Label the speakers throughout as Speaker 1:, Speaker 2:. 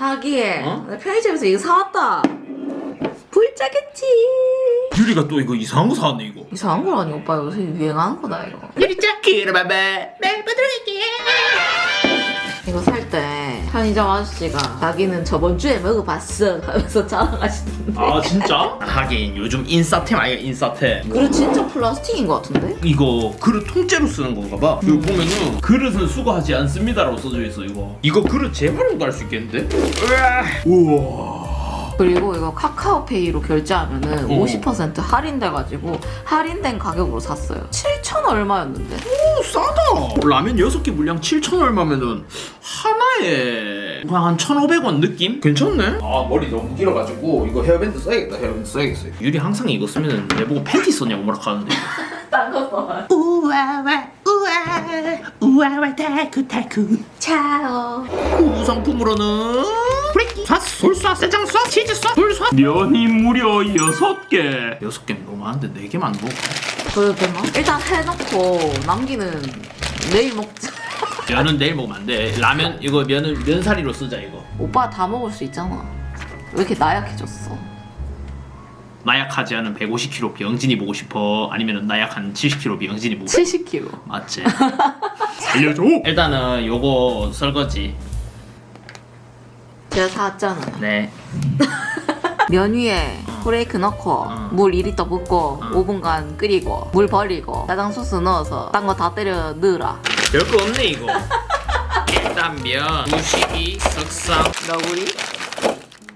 Speaker 1: 자기,
Speaker 2: 어?
Speaker 1: 나 편의점에서 이거 사왔다. 불짜겠지.
Speaker 2: 유리가 또 이거 이상한 거 사왔네 이거
Speaker 1: 이상한 거 아니 오빠 요새 유행하는 거다 이거.
Speaker 2: 유리짱 기르바바 날 부드러울게
Speaker 1: 이거 살 때 편의점 아저씨가 자기는 저번 주에 먹어봤어 하면서 자랑하시는데.
Speaker 2: 아 진짜? 하긴 요즘 인싸템 아이가 인싸템
Speaker 1: 그리고 진짜 플라스틱인 것 같은데?
Speaker 2: 이거 그릇 통째로 쓰는 건가 봐. 여기 보면은 그릇은 수거하지 않습니다라고 써져 있어 이거. 이거 그릇 재활용도 할 수 있겠는데? 으아. 우와.
Speaker 1: 그리고 이거 카카오페이로 결제하면은
Speaker 2: 어.
Speaker 1: 50% 할인돼가지고 할인된 가격으로 샀어요. 7천 얼마였는데?
Speaker 2: 오 싸다. 라면 6개 물량 7천 얼마면은 하나에 그냥 한 1,500원 느낌? 괜찮네. 아 머리 너무 길어가지고 이거 헤어밴드 써야겠다. 헤어밴드 써야겠어요. 유리 항상 이거 쓰면은 내보고 팬티 썼냐고 뭐라 하는데.
Speaker 1: 딴거 써.
Speaker 2: 우와와 우와 우와와 달쿠 달쿠
Speaker 1: 차오.
Speaker 2: 구성품으로는 브레이키 쏴 솔 쏴 세장 쏴 치즈 쏴 불 쏴 면이 무려 6개 6개는 너무 많은데 4개만 먹어
Speaker 1: 그래도 되나? 일단 해놓고 남기는 내일 먹자.
Speaker 2: 면은 내일 먹으면 안 돼 라면 이거 면은 면사리로 쓰자 이거
Speaker 1: 오빠 다 먹을 수 있잖아. 왜 이렇게 나약해졌어?
Speaker 2: 나약하지 않은 150kg 병진이 보고 싶어 아니면 나약한 70kg 병진이 보고 싶어
Speaker 1: 70kg.
Speaker 2: 맞지 살려줘 일단은 요거 설거지
Speaker 1: 제가 사왔잖아. 네면 위에 후레이크 넣고
Speaker 2: 어.
Speaker 1: 물 2리터 붓고 5분간 끓이고 물 버리고 짜장 소스 넣어서 딴 거 다 때려 넣으라.
Speaker 2: 별거 없네 이거 일단 면 무시기 석상
Speaker 1: 너구리?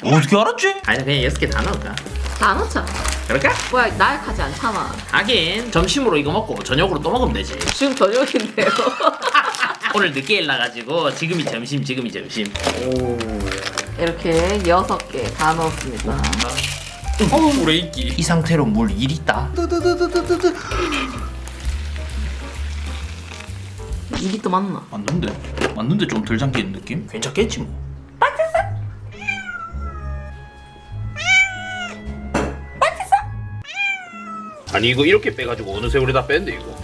Speaker 2: 어떻게 알았지? 아니 그냥 6개 다 넣을까?
Speaker 1: 다 넣자.
Speaker 2: 그럴까?
Speaker 1: 뭐야 나약하지 않잖아.
Speaker 2: 하긴 점심으로 이거 먹고 저녁으로 또 먹으면 되지
Speaker 1: 지금 저녁인데요.
Speaker 2: 오늘 늦게 일나가지고 지금이 점심 지금이 점심
Speaker 1: 이렇게 여섯 개 다 넣었습니다.
Speaker 2: 어 브레이키 이 상태로 물 1리다
Speaker 1: 2리터 맞나?
Speaker 2: 맞는데? 맞는데 좀 덜 잠기는 느낌? 괜찮겠지 뭐 아니 이거 이렇게 빼가지고 어느 세월에 다 뺐는데 이거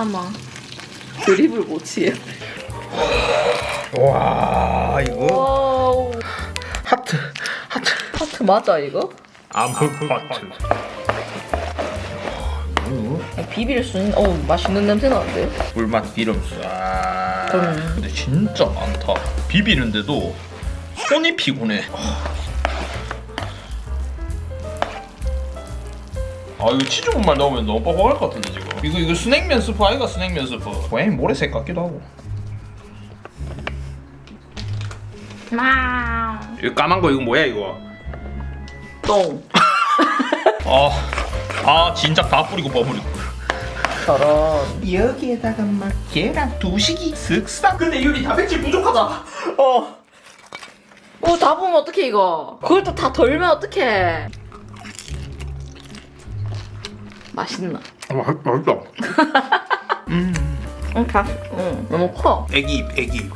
Speaker 1: 잠깐만. 드립을 못 치해.
Speaker 2: 와 이거
Speaker 1: 와우.
Speaker 2: 하트 하트
Speaker 1: 하트 맞아 이거?
Speaker 2: 아무 하트
Speaker 1: 비빌 수 있는. 어 맛있는 냄새 나는데.
Speaker 2: 꿀맛 기름 쏴
Speaker 1: 음.
Speaker 2: 근데 진짜 많다 비비는데도 손이 피곤해 아 이거 치즈 분말 넣으면 너무 뻑뻑할 것 같은데 지금 이거 이거 스낵면 스프 아이가 스낵면 스프 고양이 모래색 같기도 하고
Speaker 1: 마.
Speaker 2: 이거 까만 거 이거 뭐야 이거
Speaker 1: 똥.
Speaker 2: 아, 아 진짜 다 뿌리고 버무리고
Speaker 1: 저런.
Speaker 2: 여기에다가 막 계란 두식이 쓱싹 근데 유리 단백질 부족하다 어
Speaker 1: 어, 다 보면 어떡해, 이거. 그걸 또 다 덜면 어떡해. 맛있나?
Speaker 2: 아, 맛- 맛있다
Speaker 1: 응, 다, 응, 너무 커.
Speaker 2: 애기 애기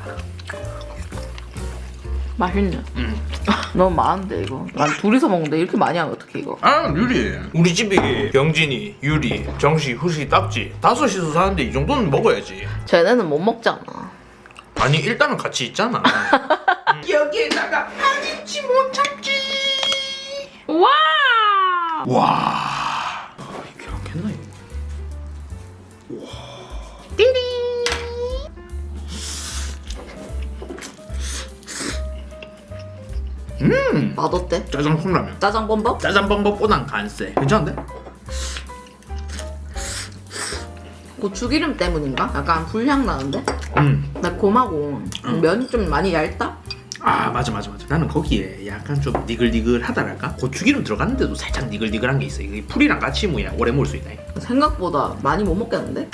Speaker 1: 맛있네.
Speaker 2: 음.
Speaker 1: 너무 많은데, 이거. 난 둘이서 먹는데 이렇게 많이 하면 어떡해, 이거.
Speaker 2: 아 유리 우리 집이 병진이 유리 정시 후시 딱지 다섯이서 사는데 이 정도는 먹어야지
Speaker 1: 쟤네는 못 먹잖아.
Speaker 2: 아니 일단은 같이 있잖아 여기에다가 아니지 못 참지
Speaker 1: 와!
Speaker 2: 와
Speaker 1: 맛 어때?
Speaker 2: 짜장 콩라면
Speaker 1: 짜장 범벅?
Speaker 2: 짜장 범벅보단 간세 괜찮은데?
Speaker 1: 고추기름 때문인가? 약간 불향 나는데?
Speaker 2: 음.
Speaker 1: 매콤하고 면이 좀 많이 얇다?
Speaker 2: 아 맞아 맞아 맞아 나는 거기에 약간 좀 니글니글하다랄까 고추기름 들어갔는데도 살짝 니글니글한 게 있어 이게 풀이랑 같이 뭐야 오래 먹을 수 있다
Speaker 1: 생각보다 많이 못 먹겠는데?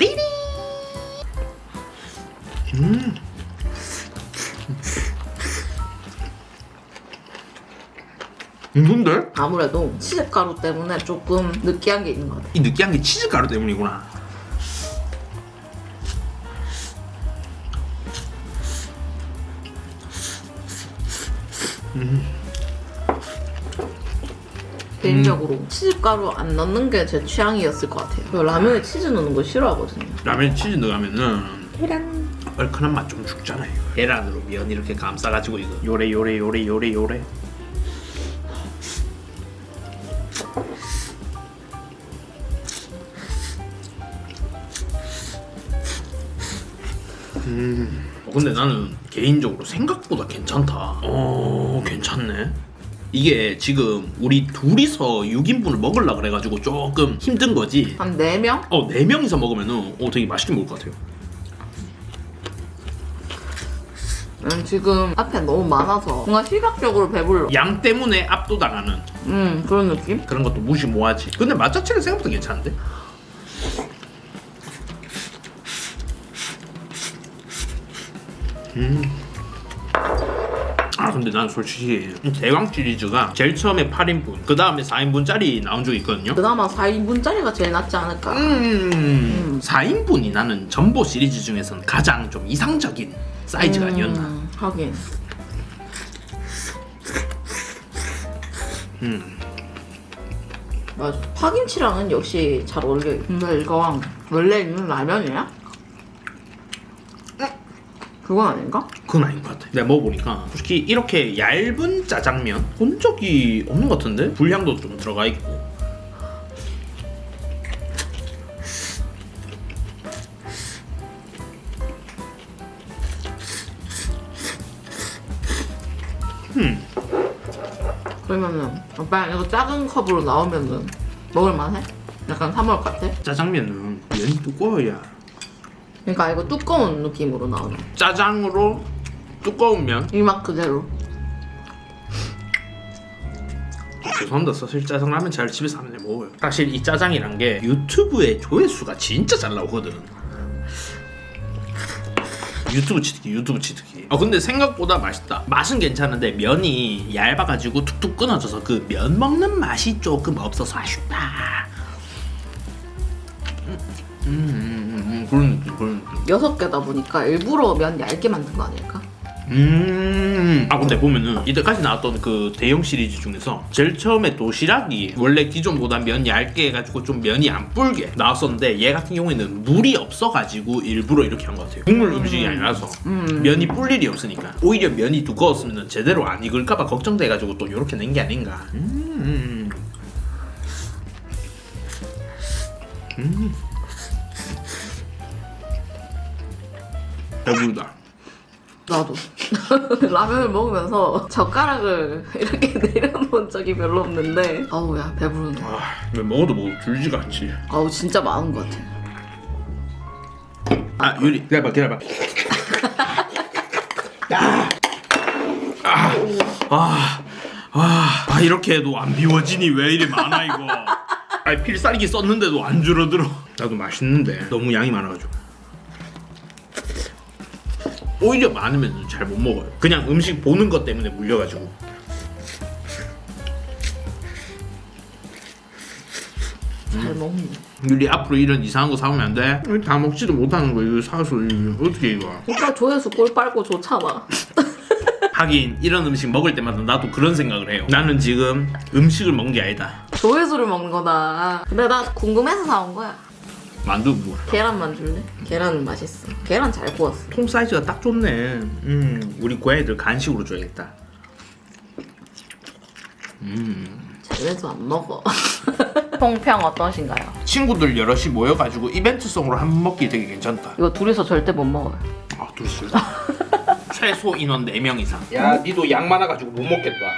Speaker 2: 음. 이건데?
Speaker 1: 아무래도 치즈가루 때문에 조금 느끼한 게 있는 것 같아.
Speaker 2: 이 느끼한 게 치즈 가루 때문이구나
Speaker 1: 개인적으로 치즈가루 안 넣는 게 제 취향이었을 것 같아요. 저 라면에 치즈 넣는 거 싫어하거든요.
Speaker 2: 라면 치즈 넣으면은 얼큰한 맛 좀 죽잖아요 계란으로 면 이렇게 감싸가지고 이거 요래 요래 요래 요래 요래 음 어, 근데 나는 개인적으로 생각보다 괜찮다 어 괜찮네 이게 지금 우리 둘이서 6인분을 먹으려 그래가지고 조금 힘든 거지
Speaker 1: 한 4명?
Speaker 2: 어, 네 명이서 먹으면은 어, 되게 맛있게 먹을 것 같아요.
Speaker 1: 음, 지금 앞에 너무 많아서 뭔가 시각적으로 배불러.
Speaker 2: 양 때문에 압도당하는
Speaker 1: 음, 그런 느낌?
Speaker 2: 그런 것도 무시 뭐하지. 근데 맛 자체는 생각보다 괜찮은데? 아 근데 난 솔직히 대왕 시리즈가 제일 처음에 8인분 그 다음에 4인분짜리 나온 적이 있거든요
Speaker 1: 그나마 4인분짜리가 제일 낫지 않을까?
Speaker 2: 음, 4인분이 나는 전보 시리즈 중에서는 가장 좀 이상적인 사이즈가 아니었나
Speaker 1: 음, 하긴.
Speaker 2: 음.
Speaker 1: 맞아. 파김치랑은 역시 잘 어울려요. 근데 이거 원래 있는 라면이야? 그건 아닌가?
Speaker 2: 그건 아닌 것 같아. 내가 먹어보니까 솔직히 이렇게 얇은 짜장면 본 적이 없는 것 같은데 불향도 좀 들어가 있고.
Speaker 1: 그러면은 오빠 이거 작은 컵으로 나오면은 먹을만해? 약간 사 먹을 것 같아?
Speaker 2: 짜장면은 면이 두꺼워야
Speaker 1: 그러니까 이거 두꺼운 느낌으로 나오네.
Speaker 2: 짜장으로 두꺼운 면.
Speaker 1: 이 맛 그대로.
Speaker 2: 죄송합니다. 사실 짜장라면 잘 집에서 하면 먹어요. 사실 이 짜장이란 게 유튜브에 조회수가 진짜 잘 나오거든. 유튜브 치트키, 유튜브 치트키. 어 근데 생각보다 맛있다. 맛은 괜찮은데 면이 얇아가지고 툭툭 끊어져서 그 면 먹는 맛이 조금 없어서 아쉽다. 음, 음, 음, 음, 그런 느낌, 그런 느낌.
Speaker 1: 여섯 개다 보니까 일부러 면 얇게 만든 거 아닐까?
Speaker 2: 음. 아 근데 보면은 이때까지 나왔던 그 대형 시리즈 중에서 제일 처음에 도시락이 원래 기존보다 면 얇게 해가지고 좀 면이 안 불게 나왔었는데 얘 같은 경우에는 물이 없어가지고 일부러 이렇게 한 것 같아요. 국물 음식이 아니라서 면이 불 일이 없으니까 오히려 면이 두꺼웠으면 제대로 안 익을까봐 걱정돼가지고 또 이렇게 낸 게 아닌가. 음. 음. 배부르다.
Speaker 1: 나도. 라면을 먹으면서 젓가락을 이렇게 내려놓은 적이 별로 없는데 아우 야 배부르네.
Speaker 2: 아, 왜 먹어도 뭐 줄지가 않지.
Speaker 1: 아우 진짜 많은 것 같아.
Speaker 2: 아 유리 기다려봐 기다려봐 아, 아, 아, 아 이렇게 해도 안 비워지니 왜 이리 많아 이거 아 필살기 썼는데도 안 줄어들어 나도 맛있는데 너무 양이 많아가지고 오히려 많으면 잘 못 먹어요 그냥 음식 보는 것 때문에 물려가지고
Speaker 1: 잘 먹네.
Speaker 2: 유리 앞으로 이런 이상한 거 사오면 안 돼? 다 먹지도 못하는 거 이거 사서 이거 어떻게 이거
Speaker 1: 오빠 조회수 꼴 빨고 좋잖아.
Speaker 2: 하긴 이런 음식 먹을 때마다 나도 그런 생각을 해요. 나는 지금 음식을 먹는 게 아니다.
Speaker 1: 조회수를 먹는 거다. 근데 나 궁금해서 사온 거야.
Speaker 2: 만두 뭐.
Speaker 1: 계란 만 줄래? 계란은 맛있어. 계란 잘 구웠어.
Speaker 2: 통 사이즈가 딱 좋네. 음, 우리 고양이들 간식으로 줘야겠다. 음.
Speaker 1: 쟤네도 안 먹어. 통평 어떠신가요?
Speaker 2: 친구들 여럿이 모여가지고 이벤트성으로 한번 먹기 되게 괜찮다.
Speaker 1: 이거 둘이서 절대 못 먹어요.
Speaker 2: 아, 둘씩. 최소 인원 4명 이상. 야, 니도 양 많아가지고 못 먹겠다.